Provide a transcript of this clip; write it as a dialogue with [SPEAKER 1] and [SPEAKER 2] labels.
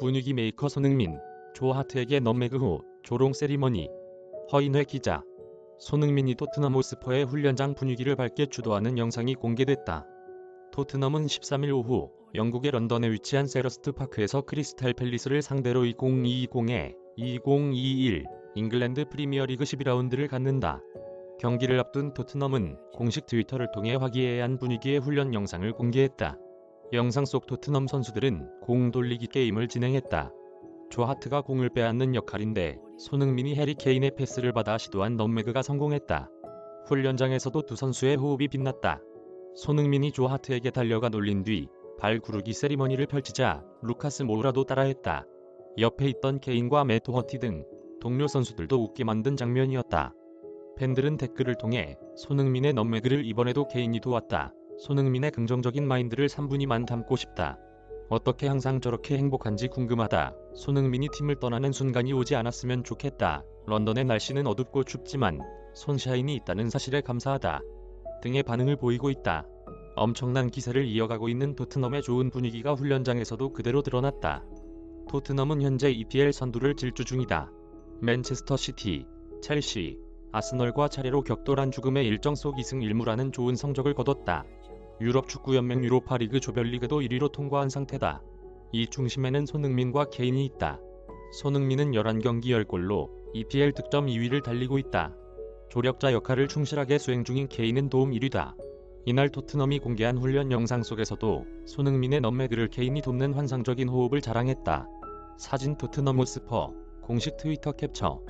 [SPEAKER 1] 분위기 메이커 손흥민, 조하트에게 넘매그 후 조롱 세리머니. 허인회 기자. 손흥민이 토트넘 호스퍼의 훈련장 분위기를 밝게 주도하는 영상이 공개됐다. 토트넘은 13일 오후 영국의 런던에 위치한 세러스트 파크에서 크리스탈 팰리스를 상대로 2020에 2021 잉글랜드 프리미어리그 12라운드를 갖는다. 경기를 앞둔 토트넘은 공식 트위터를 통해 화기애애한 분위기의 훈련 영상을 공개했다. 영상 속 토트넘 선수들은 공 돌리기 게임을 진행했다. 조하트가 공을 빼앗는 역할인데 손흥민이 해리 케인의 패스를 받아 시도한 넘매그가 성공했다. 훈련장에서도 두 선수의 호흡이 빛났다. 손흥민이 조하트에게 달려가 놀린 뒤 발 구르기 세리머니를 펼치자 루카스 모우라도 따라했다. 옆에 있던 케인과 매트 허티 등 동료 선수들도 웃게 만든 장면이었다. 팬들은 댓글을 통해 손흥민의 넘매그를 이번에도 케인이 도왔다. 손흥민의 긍정적인 마인드를 3분이만 담고 싶다. 어떻게 항상 저렇게 행복한지 궁금하다. 손흥민이 팀을 떠나는 순간이 오지 않았으면 좋겠다. 런던의 날씨는 어둡고 춥지만 손샤인이 있다는 사실에 감사하다. 등의 반응을 보이고 있다. 엄청난 기세를 이어가고 있는 토트넘의 좋은 분위기가 훈련장에서도 그대로 드러났다. 토트넘은 현재 EPL 선두를 질주 중이다. 맨체스터 시티, 첼시, 아스널과 차례로 격돌한 죽음의 일정 속 2승 1무라는 좋은 성적을 거뒀다. 유럽 축구연맹 유로파리그 조별리그도 1위로 통과한 상태다. 이 중심에는 손흥민과 케인이 있다. 손흥민은 11경기 10골로 EPL 득점 2위를 달리고 있다. 조력자 역할을 충실하게 수행 중인 케인은 도움 1위다. 이날 토트넘이 공개한 훈련 영상 속에서도 손흥민의 넘매그를 케인이 돕는 환상적인 호흡을 자랑했다. 사진 토트넘 호스퍼 공식 트위터 캡처